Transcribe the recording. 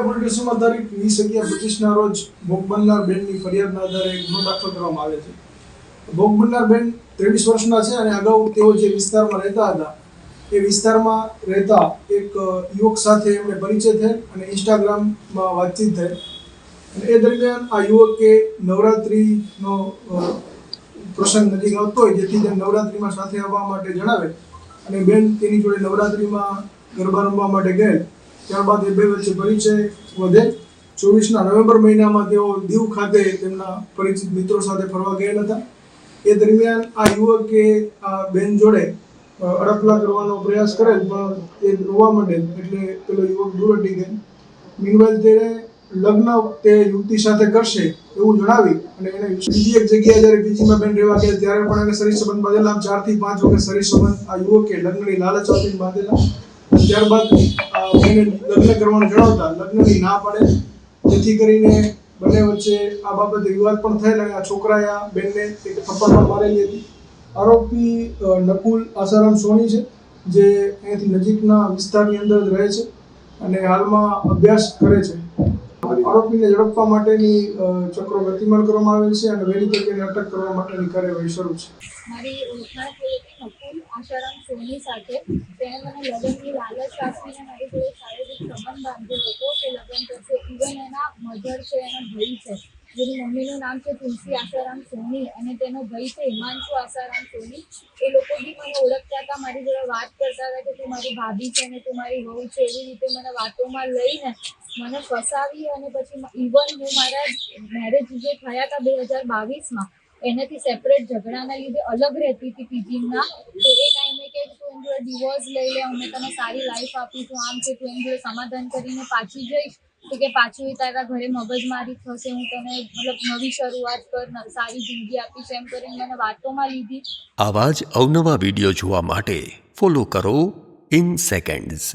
Police સ્ટેશનમાં તારીખ વીસ અગિયાર પચીસના રોજ ભોગ બનનાર બેનની ફરિયાદના આધારે ગુનો દાખલ કરવામાં આવે છે? ભોગ બનનાર બેન ત્રેવીસ વર્ષના છે અને અગાઉ તેઓ જે વિસ્તારમાં રહેતા હતા, એ વિસ્તારમાં રહેતા એક યુવક સાથે એમણે પરિચય થયેલ અને ઇન્સ્ટાગ્રામમાં વાતચીત થઈ અને એ દરમિયાન આ યુવકે નવરાત્રિનો પ્રસંગ નજીક આવતો હોય, જેથી તેમ નવરાત્રિમાં સાથે આવવા માટે જણાવે. અને બેન તેની જોડે નવરાત્રિમાં ગરબા રમવા માટે ગયેલ. ત્યારબાદ એ બે વચ્ચે પરિચય વધે ચોવીસના નવેમ્બર મહિનામાં તેઓ દીવ ખાતે તેમના પરિચિત મિત્રો સાથે ફરવા ગયેલા હતા. એ દરમિયાન આ યુવકે આ બેન જોડે અડકલા કરવાનો પ્રયાસ કરેલ, પણ એ રોવા માંડેલ એટલે પેલો યુવક દૂર હટી ગયેલ મીનવાઇલ તેને લગ્ન તે યુવતી સાથે કરશે એવું જણાવી અને એને બીજી એક જગ્યાએ જ્યારે બીજીમાં બેન રહેવા ગયા, ત્યારે પણ એને શરીર સંબંધ બાંધેલા. ચારથી પાંચ વખત શરીર સંબંધ આ યુવકે લગ્નની લાલચ આપીને બાંધેલા. ત્યારબાદ એને લગ્ન કરવાનું જણાવતા લગ્નની ના પાડે. જેથી કરીને બંને વચ્ચે આ બાબતે વિવાદ પણ થયેલા અને આ છોકરાએ, આ બેનને એક થપ્પડ મારેલી હતી. આરોપી નકુલ આસારામ સોની છે, જે અહીંયાથી નજીકના વિસ્તારની અંદર જ રહે છે અને હાલમાં અભ્યાસ કરે છે. આરોપીને ઝડપવા માટેની ચક્રો ગતિમાન કરવામાં આવેલ છે અને વહેલી તકે અટક કરવા માટેની કાર્યવાહી શરૂ છે. મારી ઓળખાણ હતી આશારામ સોની સાથે, તેણે મને લગ્નની લાલચ આપીને મારી જોડે શારીરિક સંબંધ બાંધ્યો હતો કે લગ્ન કરશે. ઇવન એના મધર છે, એના ભાઈ છે, જેની મમ્મીનું નામ છે તુલસી આશારામ સોની અને તેનો ભાઈ છે હિમાંશુ આશારામ સોની. એ લોકો બી મને ઓળખતા હતા, મારી જોડે વાત કરતા હતા કે તું મારી ભાભી છે ને તું મારી વહુ છે, એવી રીતે મને વાતોમાં લઈને મને ફસાવી અને પછી ઇવન હું મારા મેરેજ જે થયા હતા બે હજાર બાવીસમાં, એનાથી સેપરેટ ઝઘડાના લીધે અલગ રહેતી હતી પીજીના તો એ ટાઈમે કે તું એમ જોડે ડિવોર્સ લઈ લે, અમે તને સારી લાઈફ આપીશું. આમ છે તું એમ જોડે સમાધાન કરીને પાછી જઈશ. તો કે પાછું એ તારા ઘરે મગજમારી થશે, હું તને મતલબ નવી શરૂઆત કર સારી જિંદગી આપીશ એમ કરીને મને વાતોમાં લીધી. આવા જ અવનવા વીડિયો જોવા માટે ફોલો કરો ઇન સેકન્ડ્સ